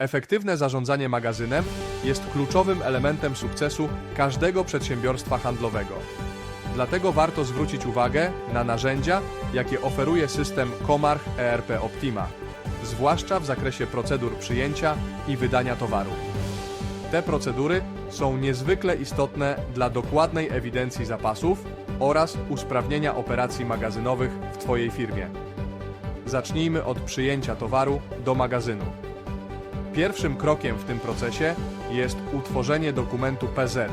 Efektywne zarządzanie magazynem jest kluczowym elementem sukcesu każdego przedsiębiorstwa handlowego. Dlatego warto zwrócić uwagę na narzędzia, jakie oferuje system Comarch ERP Optima, zwłaszcza w zakresie procedur przyjęcia i wydania towaru. Te procedury są niezwykle istotne dla dokładnej ewidencji zapasów oraz usprawnienia operacji magazynowych w Twojej firmie. Zacznijmy od przyjęcia towaru do magazynu. Pierwszym krokiem w tym procesie jest utworzenie dokumentu PZ,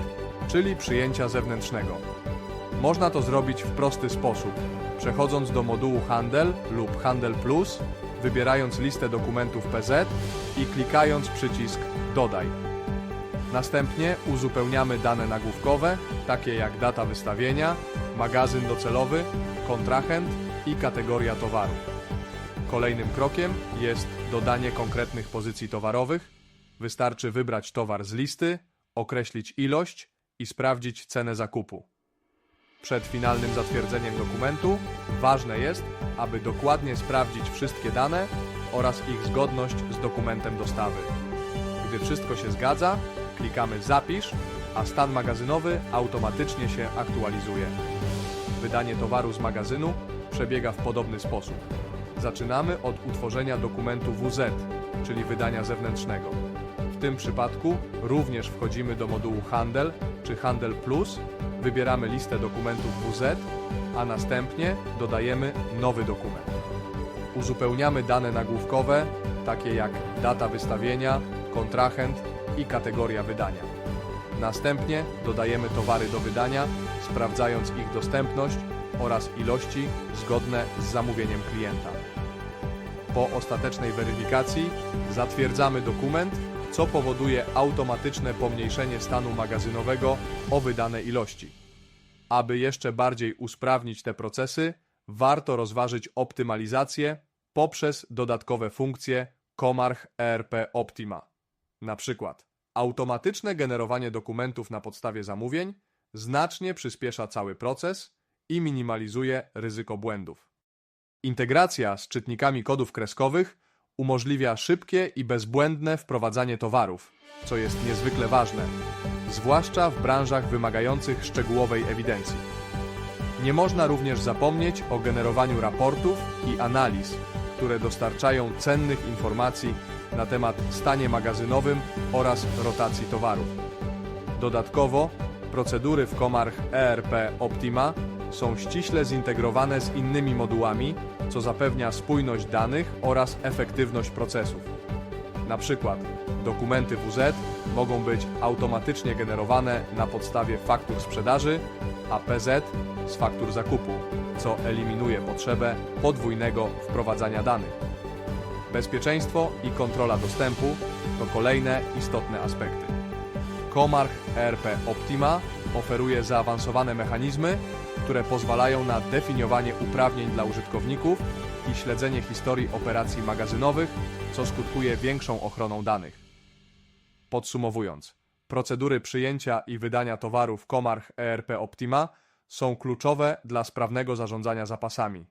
czyli przyjęcia zewnętrznego. Można to zrobić w prosty sposób, przechodząc do modułu Handel lub Handel Plus, wybierając listę dokumentów PZ i klikając przycisk Dodaj. Następnie uzupełniamy dane nagłówkowe, takie jak data wystawienia, magazyn docelowy, kontrahent i kategoria towaru. Kolejnym krokiem jest dodanie konkretnych pozycji towarowych. Wystarczy wybrać towar z listy, określić ilość i sprawdzić cenę zakupu. Przed finalnym zatwierdzeniem dokumentu ważne jest, aby dokładnie sprawdzić wszystkie dane oraz ich zgodność z dokumentem dostawy. Gdy wszystko się zgadza, klikamy Zapisz, a stan magazynowy automatycznie się aktualizuje. Wydanie towaru z magazynu przebiega w podobny sposób. Zaczynamy od utworzenia dokumentu WZ, czyli wydania zewnętrznego. W tym przypadku również wchodzimy do modułu Handel czy Handel Plus, wybieramy listę dokumentów WZ, a następnie dodajemy nowy dokument. Uzupełniamy dane nagłówkowe, takie jak data wystawienia, kontrahent i kategoria wydania. Następnie dodajemy towary do wydania, sprawdzając ich dostępność oraz ilości zgodne z zamówieniem klienta. Po ostatecznej weryfikacji zatwierdzamy dokument, co powoduje automatyczne pomniejszenie stanu magazynowego o wydane ilości. Aby jeszcze bardziej usprawnić te procesy, warto rozważyć optymalizację poprzez dodatkowe funkcje Comarch ERP Optima. Na przykład automatyczne generowanie dokumentów na podstawie zamówień znacznie przyspiesza cały proces i minimalizuje ryzyko błędów. Integracja z czytnikami kodów kreskowych umożliwia szybkie i bezbłędne wprowadzanie towarów, co jest niezwykle ważne, zwłaszcza w branżach wymagających szczegółowej ewidencji. Nie można również zapomnieć o generowaniu raportów i analiz, które dostarczają cennych informacji na temat stanie magazynowym oraz rotacji towarów. Dodatkowo, procedury w Comarch ERP Optima są ściśle zintegrowane z innymi modułami, co zapewnia spójność danych oraz efektywność procesów. Na przykład dokumenty WZ mogą być automatycznie generowane na podstawie faktur sprzedaży, a PZ z faktur zakupu, co eliminuje potrzebę podwójnego wprowadzania danych. Bezpieczeństwo i kontrola dostępu to kolejne istotne aspekty. Comarch ERP Optima oferuje zaawansowane mechanizmy, które pozwalają na definiowanie uprawnień dla użytkowników i śledzenie historii operacji magazynowych, co skutkuje większą ochroną danych. Podsumowując, procedury przyjęcia i wydania towarów Comarch ERP Optima są kluczowe dla sprawnego zarządzania zapasami.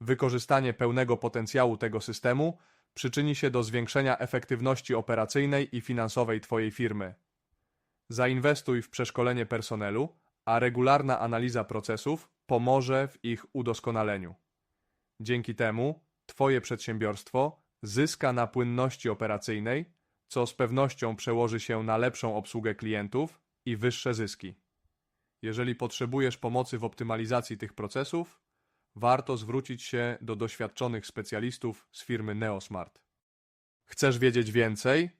Wykorzystanie pełnego potencjału tego systemu przyczyni się do zwiększenia efektywności operacyjnej i finansowej Twojej firmy. Zainwestuj w przeszkolenie personelu, a regularna analiza procesów pomoże w ich udoskonaleniu. Dzięki temu Twoje przedsiębiorstwo zyska na płynności operacyjnej, co z pewnością przełoży się na lepszą obsługę klientów i wyższe zyski. Jeżeli potrzebujesz pomocy w optymalizacji tych procesów, warto zwrócić się do doświadczonych specjalistów z firmy Neosmart. Chcesz wiedzieć więcej?